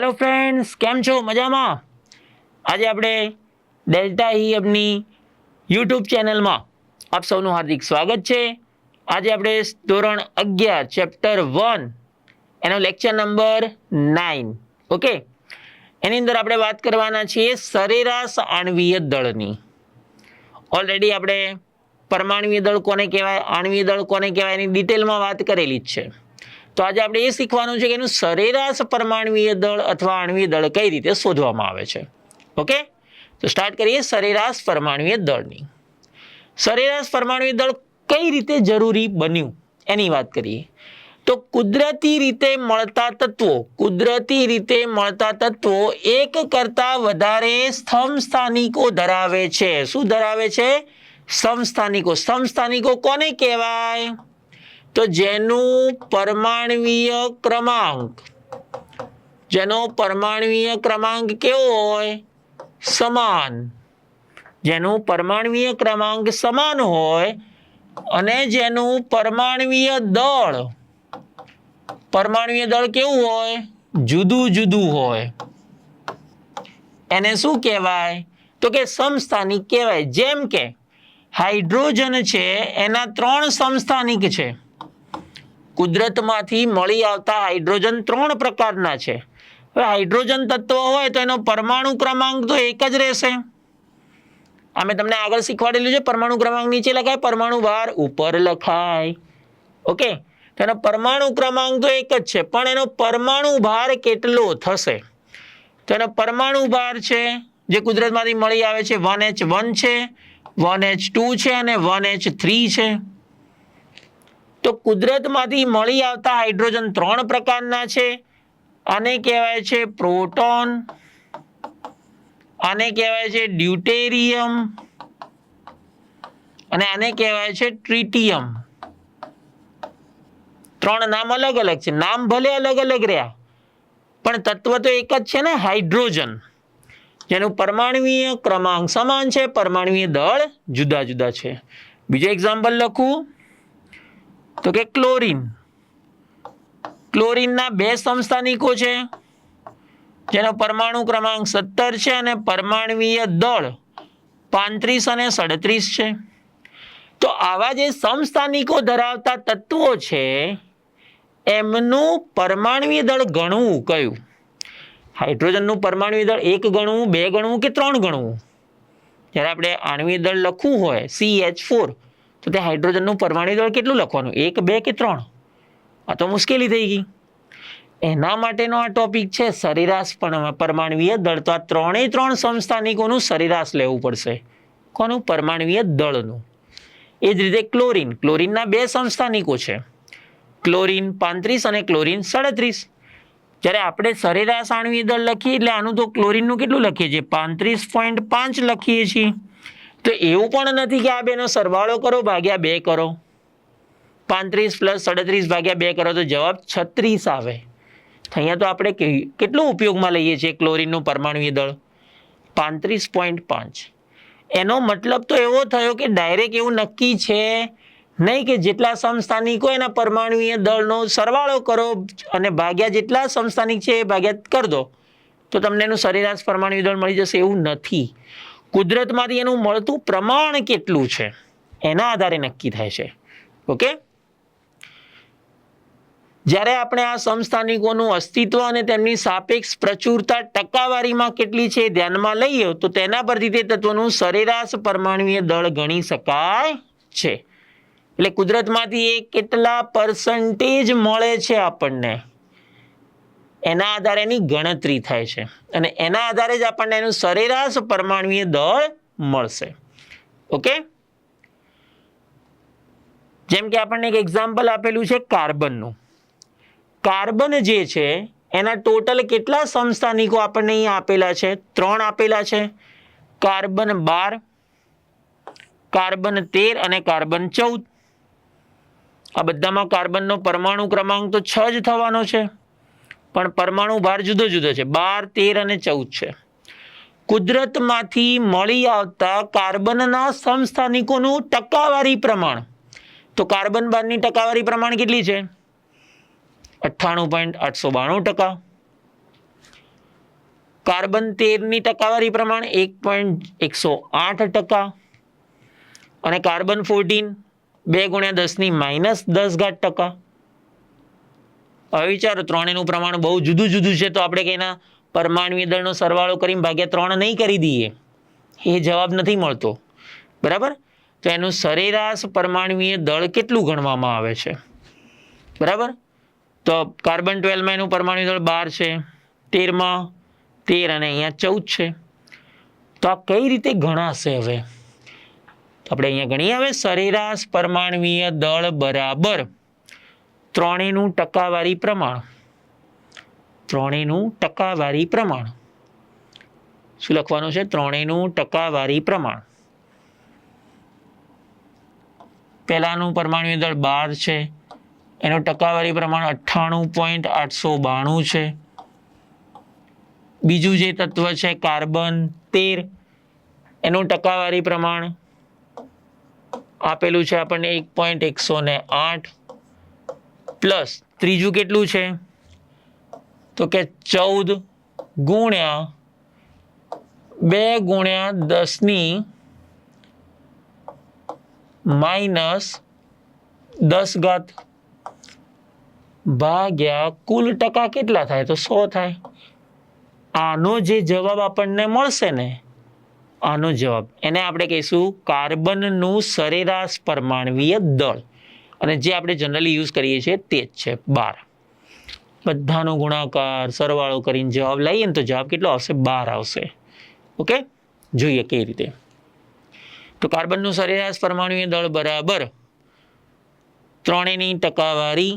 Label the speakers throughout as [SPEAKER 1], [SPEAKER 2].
[SPEAKER 1] Hello friends કેમ છો? મજામાં? આજે આપણે ડેલ્ટા ઈ એફની યુટ્યુબ ચેનલમાં આપ સૌનું હાર્દિક સ્વાગત છે. આજે આપણે ધોરણ અગિયાર ચેપ્ટર વન એનો લેક્ચર નંબર નાઇન ઓકે એની અંદર આપણે વાત કરવાના છીએ સરેરાશ આણવીય દળની. ઓલરેડી આપણે પરમાણવીય દળ કોને કહેવાય? આણવીય દળ કોને કહેવાય? એની ડિટેલમાં વાત કરેલી જ છે. તો આજે આપણે એ શીખવાનું છે કે એનું સરેરાશ પરમાણવીય દળ અથવા આણવીય દળ કઈ રીતે શોધવામાં આવે છે? ઓકે? તો સ્ટાર્ટ કરીએ સરેરાશ પરમાણવીય દળની. સરેરાશ પરમાણવીય દળ કઈ રીતે જરૂરી બન્યું? એની વાત કરીએ. તો કુદરતી રીતે મળતા તત્વો, કુદરતી રીતે મળતા તત્વો એક કરતા વધારે સમસ્થાનિકો ધરાવે છે. શું ધરાવે છે? સમસ્થાનિકો. સમસ્થાનિકો કોને કહેવાય? તો જેનું પરમાણવીય ક્રમાંક, જેનો પરમાણવીય ક્રમાંક કેવો હોય? સમાન. જેનું પરમાણવીય ક્રમાંક સમાન હોય અને જેનું પરમાણવીય દળ પરમાણવીય દળ કેવું હોય? જુદું જુદું હોય. એને શું કહેવાય? તો કે સમસ્થાનિક કહેવાય. જેમ કે, હાઇડ્રોજન છે, એના ત્રણ સમસ્થાનિક છે. કુદરતમાંથી મળી આવતા હાઇડ્રોજન ત્રણ પ્રકારના છે. હવે હાઇડ્રોજન તત્વ હોય તો એનો પરમાણુ ક્રમાંક તો એક જ રહેશે. અમે તમને આગળ શીખવાડેલું છે, પરમાણુ ક્રમાંક નીચે લખાય, પરમાણુ ભાર ઉપર લખાય. ઓકે? તેનો પરમાણુ ક્રમાંક તો એક જ છે, પણ એનો પરમાણુ ભાર કેટલો થશે? તો એનો પરમાણુ ભાર છે, જે કુદરતમાંથી મળી આવે છે, વન એચ વન છે, વન એચ ટુ છે અને વન એચ થ્રી છે. તો કુદરતમાંથી મળી આવતા હાઇડ્રોજન ત્રણ પ્રકારના છે. આને કહેવાય છે પ્રોટોન. આને કહેવાય છે ડ્યુટેરિયમ. અને આને કહેવાય છે ટ્રિટિયમ. ત્રણ નામ અલગ અલગ છે. નામ ભલે અલગ અલગ રહ્યા, પણ તત્વ તો એક જ છે ને, હાઇડ્રોજન. જેનું પરમાણવીય ક્રમાંક સમાન છે. પરમાણવીય દળ જુદા જુદા છે. બીજું એક્ઝામ્પલ લખું. તો કે ક્લોરીન. ક્લોરીનના બે સમસ્થાનિકો છે. જેનો પરમાણુ ક્રમાંક સત્તર છે અને પરમાણવીય દળ પાંત્રીસ અને સડત્રીસ છે. તો આવા જે સમસ્થાનિકો ધરાવતા તત્વો છે, એમનું પરમાણવીય દળ ગણવું કયું? હાઇડ્રોજનનું પરમાણવીય દળ એક ગણવું, બે ગણવું કે ત્રણ ગણવું? જ્યારે આપણે આણવીય દળ લખવું હોય સી એચ ફોર તો તે હાઇડ્રોજનનું પરમાણુ દળ કેટલું લખવાનું? એક, બે કે ત્રણ? આ તો મુશ્કેલી થઈ ગઈ. એના માટેનો આ ટોપિક છે સરેરાશ પણ પરમાણવીય દળ. તો આ ત્રણેય ત્રણ સંસ્થાનિકોનું સરેરાશ લેવું પડશે. કોનું? પરમાણવીય દળનું. એ જ રીતે ક્લોરીન. ક્લોરીનના બે સંસ્થાનિકો છે. ક્લોરીન પાંત્રીસ અને ક્લોરીન સાડત્રીસ. જ્યારે આપણે સરેરાશ આણવીય દળ લખીએ એટલે આનું તો ક્લોરિનનું કેટલું લખીએ છીએ? પાંત્રીસ પોઈન્ટ પાંચ લખીએ છીએ. તો એવું પણ નથી કે આ બેનો સરવાળો કરો, ભાગ્યા બે કરો. પાંત્રીસ પ્લસ સડત્રીસ ભાગ્યા બે કરો, તો જવાબ છત્રીસ આવે. અહીંયા તો આપણે કેટલું ઉપયોગમાં લઈએ છીએ ક્લોરીનનું પરમાણુય દળ? પાંત્રીસ પોઈન્ટ પાંચ. એનો મતલબ તો એવો થયો કે ડાયરેક્ટ એવું નક્કી છે નહીં કે જેટલા સમસ્થાનિકો એના પરમાણુય દળનો સરવાળો કરો અને ભાગ્યા જેટલા સમસ્થાનિક છે એ ભાગ્યા કરી દો. તો તમને એનું સરેરાશ પરમાણુય દળ મળી જશે એવું નથી. કુદરતમાંથી એનું મળતું પ્રમાણ કેટલું છે? એના આધારે નક્કી થાય છે. ઓકે? જ્યારે આપણે આ સમસ્થાનિકોનું અસ્તિત્વ અને તેમની સાપેક્ષ પ્રચુરતા ટકાવારીમાં કેટલી છે ધ્યાનમાં લઈએ, તો તેના પરથી તે તત્વનું સરેરાશ પરમાણુય દળ ગણી શકાય છે. એટલે કુદરતમાંથી એ કેટલા પર્સન્ટેજ મળે છે આપણને? એના આધારે એની ગણતરી થાય છે. અને એના આધારે જ આપણને એનું સરેરાશ પરમાણુય દળ મળશે. ઓકે? જેમ કે આપણને એક એક્ઝામ્પલ આપેલું છે કાર્બનનું. કાર્બન જે છે, એના ટોટલ કેટલા સમસ્થાનિકો આપણને અહીંયા આપેલા છે? ત્રણ આપેલા છે. કાર્બન બાર, કાર્બન તેર અને કાર્બન ચૌદ. આ બધામાં કાર્બનનો પરમાણુ ક્રમાંક તો છ જ થવાનો છે. પણ પરમાણુ ભાર જુદો જુદો છે. બાર, તેર અને ચૌદ છે. કુદરતમાંથી મળી આવતા કાર્બનના સમસ્થાનિકોનું ટકાવારી પ્રમાણ. તો કાર્બન બારની ટકાવારી પ્રમાણ કેટલી છે? અઠ્ઠાણું પોઈન્ટ આઠસો બાણું ટકા. કાર્બન તેરની ટકાવારી પ્રમાણ એક પોઈન્ટ એકસો આઠ ટકા. અને કાર્બન ફોર્ટીન બે ગુણ્યા દસની માઇનસ દસ ઘાટ ટકા. હવે વિચારો ત્રણેયનું પ્રમાણ બહુ જુદું જુદું છે, તો આપણે કંઈના પરમાણુય દળનો સરવાળો કરીને ભાગ્યા ત્રણ નહીં કરી દઈએ. એ જવાબ નથી મળતો. બરાબર? તો એનું સરેરાશ પરમાણુય દળ કેટલું ગણવામાં આવે છે? બરાબર? તો કાર્બન ટ્વેલ્વમાં એનું પરમાણુ દળ બાર છે, તેરમાં તેર અને અહીંયા ચૌદ છે. તો આ કઈ રીતે ગણાશે હવે? આપણે અહીંયા ગણીએ હવે સરેરાશ પરમાણુય દળ બરાબર. ત્રણેયનું ટકાવારી પ્રમાણ. ત્રણેયનું ટકાવારી પ્રમાણ. શું લખવાનું છે? ત્રણેયનું ટકાવારી પ્રમાણ. પહેલાંનું પરમાણુ દળ બાર છે. એનું ટકાવારી પ્રમાણ અઠ્ઠાણું પોઈન્ટ આઠસો બાણું છે. બીજું જે તત્વ છે કાર્બન તેર, એનું ટકાવારી પ્રમાણ આપેલું છે આપણને એક પોઈન્ટ એકસો ને આઠ. પ્લસ ત્રીજું કેટલું છે? તો કે ચૌદ ગુણ્યા બે ગુણ્યા દસની માઇનસ દસ ઘાત ભાગ્યા કુલ ટકા કેટલા થાય? તો સો થાય. આનો જે જવાબ આપણને મળશે ને, આનો જવાબ. એને આપણે કહીશું કાર્બનનું સરેરાશ પરમાણવીય દળ. અને જે આપણે જનરલી યુઝ કરીએ છીએ તે જ છે. બાર. બધાનો ગુણાકાર, સરવાળો કરીને જવાબ લઈએ ને તો જવાબ કેટલો આવશે? બાર આવશે. ઓકે? જોઈએ કઈ રીતે. તો કાર્બનનું સરેરાશ પરમાણુય દળ બરાબર ત્રણેયની ટકાવારી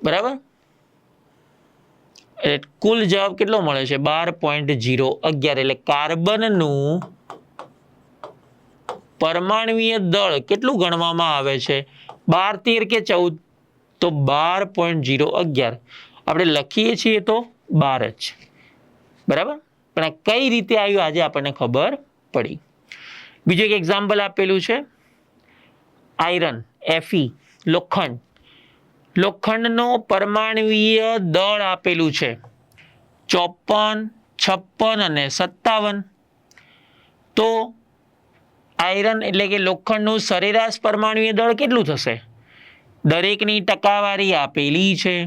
[SPEAKER 1] બરાબર? કુલ જવાબ કેટલો મળે છે? બાર પોઈન્ટ જીરો અગિયાર. એટલે કાર્બનનું પરમાણુય દળ કેટલું ગણવામાં આવે છે? બાર, તેર કે ચૌદ? તો બાર પોઈન્ટ જીરો અગિયાર. આપણે લખીએ છીએ તો બાર જ. બરાબર? પણ આ કઈ રીતે આવ્યું આજે આપણને ખબર પડી. બીજું એક એક્ઝામ્પલ આપેલું છે. આયરન એફી લોખંડ. લોખંડનો પરમાણવીય દળ આપેલું છે. ચોપન, છપ્પન અને સત્તાવન. તો આયરન એટલે કે લોખંડનું સરેરાશ પરમાણુય દળ કેટલું થશે? દરેકની ટકાવારી આપેલી છે.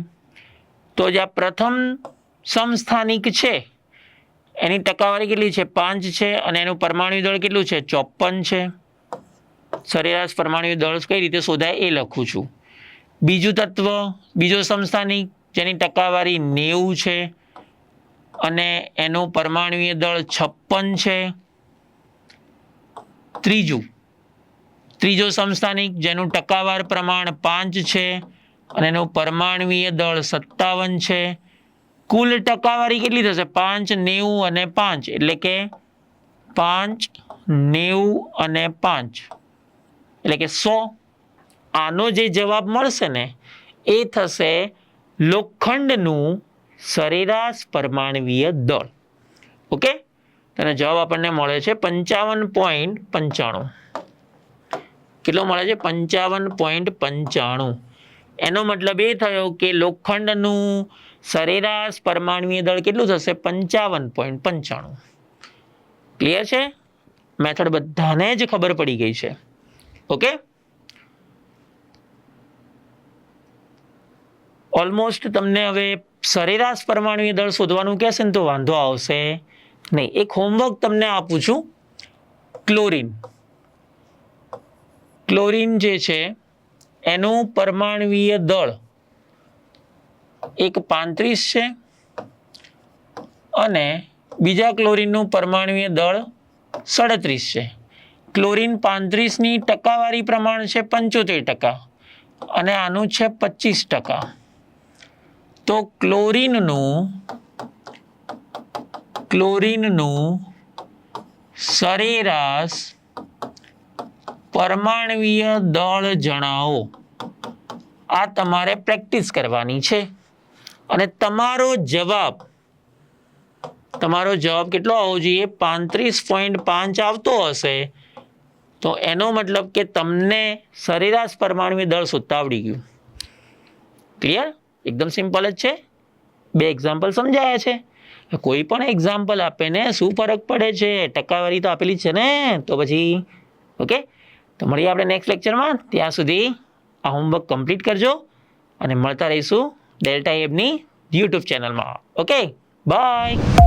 [SPEAKER 1] તો જે આ પ્રથમ સમસ્થાનિક છે. એની ટકાવારી કેટલી છે? પાંચ છે અને એનું પરમાણુ દળ કેટલું છે? ચોપન છે. સરેરાશ પરમાણુ દળ કઈ રીતે શોધાય એ લખું છું. બીજું તત્વ, બીજો સંસ્થાનિક જેની ટકાવારી નેવું છે અને એનું પરમાણુય દળ છપ્પન છે. ત્રીજું. ત્રીજો સમસ્થાનિક જેનું ટકાવાર પ્રમાણ પાંચ છે અને એનું પરમાણવીય દળ સત્તાવન છે. કુલ ટકાવારી કેટલી થશે? પાંચ, નેવું અને પાંચ. એટલે કે પાંચ, નેવું અને પાંચ. એટલે કે સો. આનો જે જવાબ મળશે ને, એ થશે લોખંડનું સરેરાશ પરમાણવીય દળ. ઓકે? તેનો જવાબ આપણને મળે છે પંચાવન પોઈન્ટ પંચાણું. કેટલો મળે છે? પંચાવન પોઈન્ટ પંચાણું. એનો મતલબ એ થયો કે લોખંડનું સરેરાશ પરમાણુય દળ કેટલું થશે? પંચાવન પોઈન્ટ પંચાણું. ક્લિયર છે? મેથડ બધાને જ ખબર પડી ગઈ છે. ઓકે? ઓલમોસ્ટ તમને હવે સરેરાશ પરમાણુય દળ શોધવાનું કહેશે ને તો વાંધો આવશે. નહીં, એક હોમવર્ક તમને આપું છું. ક્લોરીન ક્લોરીન જે છે, એનું પરમાણવીય દળ એક પાંત્રીસ છે અને બીજા ક્લોરીનનું પરમાણવીય દળ સડત્રીસ છે. ક્લોરીન પાંત્રીસની ટકાવારી પ્રમાણ છે પંચોતેર ટકા અને આનું છે પચીસ ટકા. તો ક્લોરીનનું ક્લોરીનનું સરેરાશ પરમાણવીય દળ જણાવો. આ તમારે પ્રેક્ટિસ કરવાની છે. અને તમારો જવાબ તમારો જવાબ કેટલો આવવો જોઈએ? પાંત્રીસ પોઈન્ટ પાંચ આવતો હશે. તો એનો મતલબ કે તમને સરેરાશ પરમાણવીય દળ શોધતા આવડી ગયું. ક્લિયર? એકદમ સિમ્પલ જ છે. બે એક્ઝામ્પલ સમજાયા છે. કોઈ પણ એક્ઝામ્પલ આપે ને, શું ફરક પડે છે? ટકાવારી તો આપેલી છે ને? તો પછી ઓકે તો મળીએ આપણે નેક્સ્ટ લેક્ચરમાં ત્યાં સુધી આ હોમવર્ક કમ્પ્લીટ કરજો અને મળતા રહીશું ડેલ્ટા એબની યુટ્યુબ ચેનલમાં ઓકે બાય